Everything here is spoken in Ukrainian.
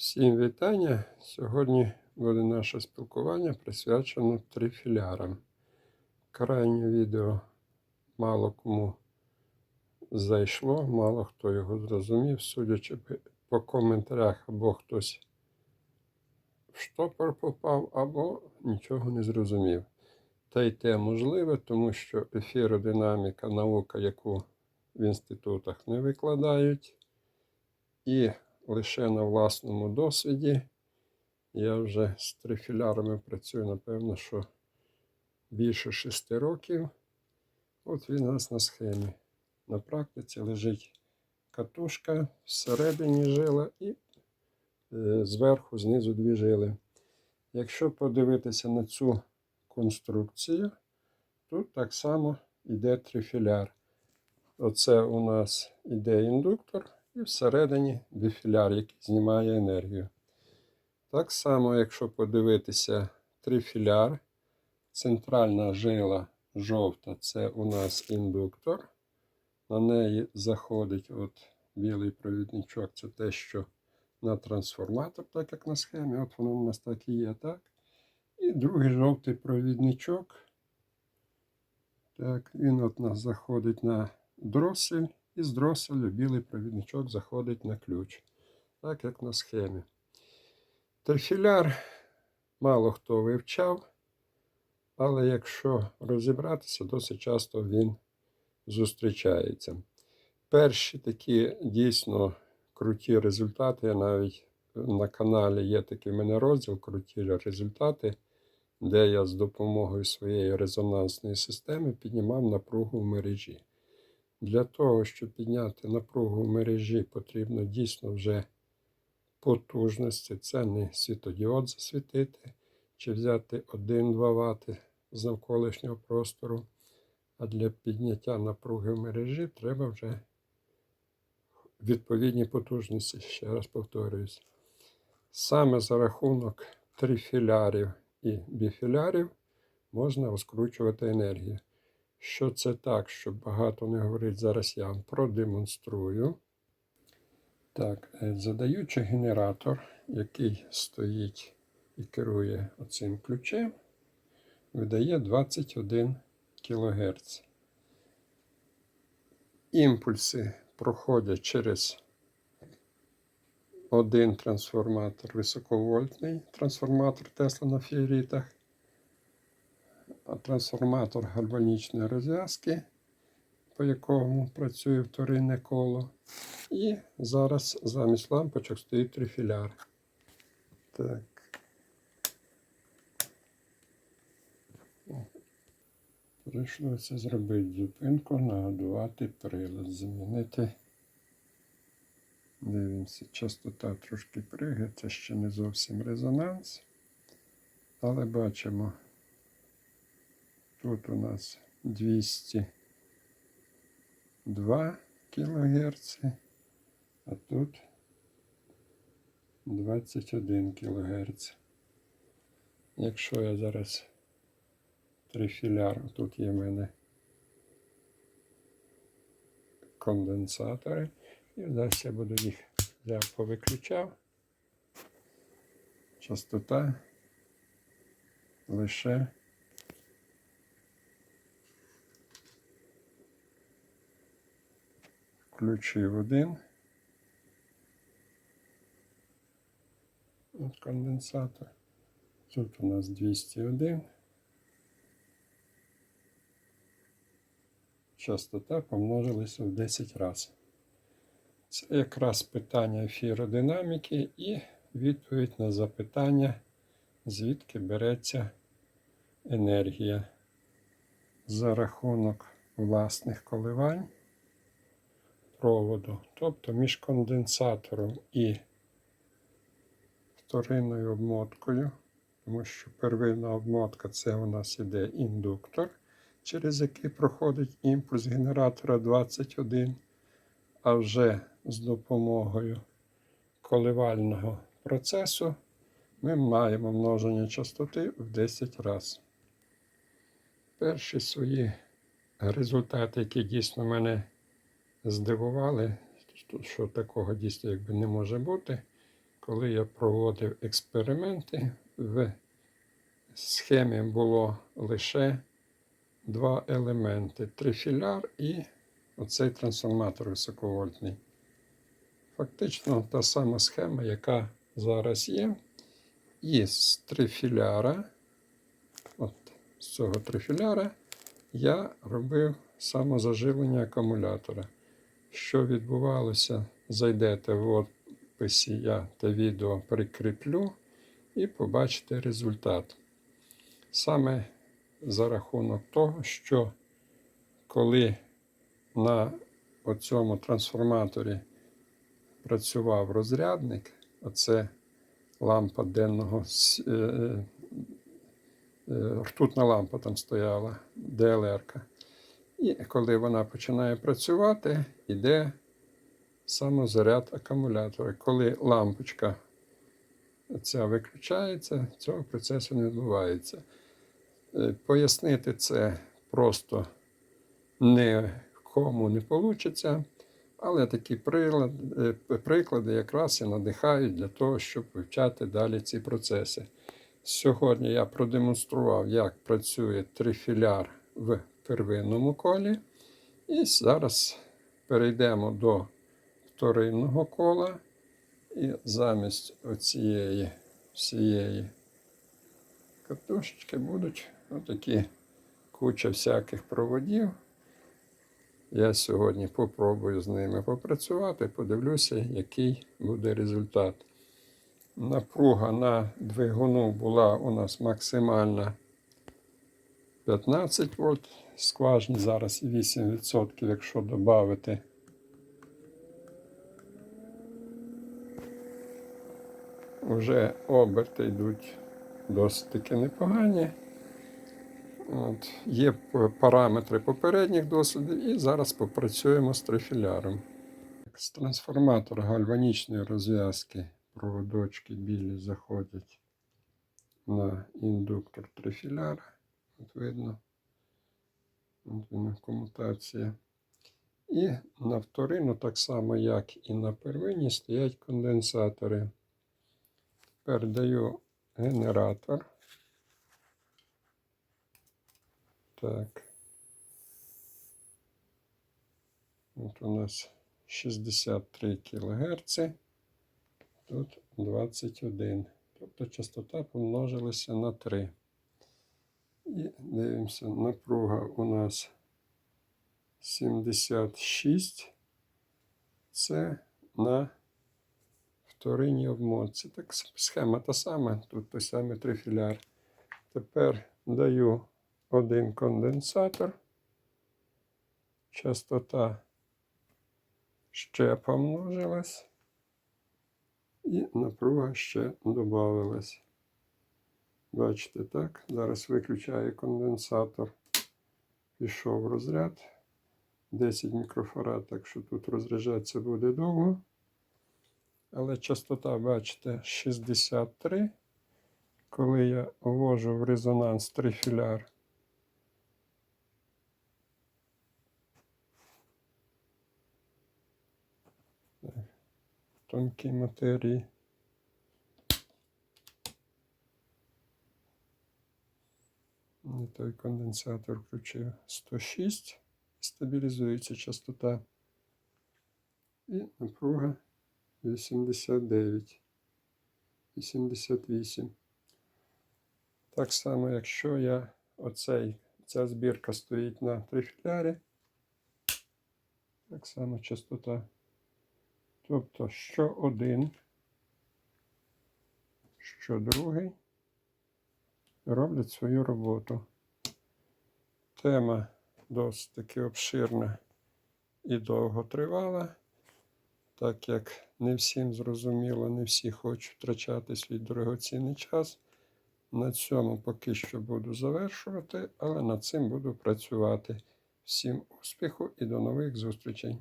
Всім вітання! Сьогодні буде наше спілкування присвячено трифілярам. Крайнє відео мало кому зайшло, мало хто його зрозумів, судячи по коментарях, або хтось в штопор попав, або нічого не зрозумів. Та й те можливе, тому що ефіродинаміка наука, яку в інститутах не викладають, і лише на власному досвіді. Я вже з трифілярами працюю, напевно, що більше шести років. От він у нас на схемі. На практиці лежить катушка, всередині жила і е, зверху, знизу дві жили. Якщо подивитися на цю конструкцію, тут так само йде трифіляр. Оце у нас іде індуктор і всередині дефіляр, який знімає енергію. Так само, якщо подивитися трифіляр, центральна жила жовта це у нас індуктор. На неї заходить от білий провідничок, це те, що на трансформатор, так як на схемі, от воно у нас так і є, так? І другий жовтий провідничок. Так, він от нас заходить на дросель, і з дроселю білий провідничок заходить на ключ, так як на схемі. Терфіляр мало хто вивчав, але якщо розібратися, досить часто він зустрічається. Перші такі дійсно круті результати, Я навіть на каналі є такий в мене розділ Круті результати, де я з допомогою своєї резонансної системи піднімав напругу в мережі. Для того, щоб підняти напругу в мережі, потрібно дійсно вже потужності. Це не світодіод засвітити, чи взяти 1-2 Вт з навколишнього простору. А для підняття напруги в мережі треба вже відповідні потужності, ще раз повторююсь. Саме за рахунок трифілярів і біфілярів можна розкручувати енергію. Що це так, щоб багато не говорити, зараз я вам продемонструю. Так, е, задаючи генератор, який стоїть і керує оцим ключем, видає 21 кГц. Імпульси проходять через один трансформатор високовольтний трансформатор Тесла на фіорітах трансформатор гальванічної розв'язки, по якому працює вторинне коло. І зараз замість лампочок стоїть трифіляр. Так. Прийшлося зробити зупинку, нагодувати прилад, замінити. Дивимося, частота трошки пригає, це ще не зовсім резонанс, але бачимо. Тут у нас 202 кГц, а тут 21 кГц. Якщо я зараз трифіляр, тут є в мене конденсатори, і зараз я буду їх взяв повиключав. Частота лише включив один. Конденсатор. Тут у нас 201. Частота помножилася в 10 разів. Це якраз питання ефіродинаміки і відповідь на запитання, звідки береться енергія за рахунок власних коливань проводу, тобто між конденсатором і вторинною обмоткою, тому що первинна обмотка це у нас іде індуктор, через який проходить імпульс генератора 21, а вже з допомогою коливального процесу ми маємо множення частоти в 10 разів. Перші свої результати, які дійсно мене здивували, що такого дійсно якби не може бути. коли я проводив експерименти, в схемі було лише два елементи: трифіляр і оцей трансформатор високовольтний. Фактично та сама схема, яка зараз є. І з трифіляра, от з цього трифіляра, я робив самозаживлення акумулятора. Що відбувалося, зайдете в описі, я те відео прикріплю і побачите результат. Саме за рахунок того, що коли на цьому трансформаторі працював розрядник, оце лампа денного е, е, е, ртутна лампа там стояла, ДЛР. І коли вона починає працювати, іде самозаряд акумулятора. Коли лампочка ця виключається, цього процесу не відбувається. Е, Пояснити це просто нікому не вийде, але такі е, приклади якраз і надихають для того, щоб вивчати далі ці процеси. Сьогодні я продемонстрував, як працює трифіляр в первинному колі. І зараз перейдемо до вторинного кола. І замість оцієї всієї катушечки будуть отакі куча всяких проводів. Я сьогодні попробую з ними попрацювати, подивлюся, який буде результат. Напруга на двигуну була у нас максимальна 15 вольт, скважні зараз 8%, якщо додати. Вже оберти йдуть досить таки непогані. От. Є параметри попередніх досвідів, і зараз попрацюємо з трифіляром. З трансформатора гальванічної розв'язки проводочки білі заходять на індуктор трифіляра. От видно. Комутація. І на вторину, так само, як і на первині, стоять конденсатори. Тепер даю генератор. Так. От у нас 63 кГц. Тут 21. Тобто частота помножилася на 3. І дивимося, напруга у нас 76. Це на вторинній обмотці. Так схема та сама, тут той самий трифіляр. Тепер даю один конденсатор. Частота ще помножилась. І напруга ще додавалась. Бачите, так? Зараз виключаю конденсатор. Пішов розряд. 10 мікрофарад, так що тут розряджатися буде довго. Але частота, бачите, 63. Коли я ввожу в резонанс трифіляр, Так, тонкій матерії. Не той конденсатор включив 106, стабілізується частота. І напруга 89, 88. Так само, якщо я оцей, ця збірка стоїть на трифілярі, так само частота. Тобто, що один, що другий роблять свою роботу. Тема досить таки обширна і довго тривала, так як не всім зрозуміло, не всі хочуть втрачати свій дорогоцінний час. На цьому поки що буду завершувати, але над цим буду працювати. Всім успіху і до нових зустрічей!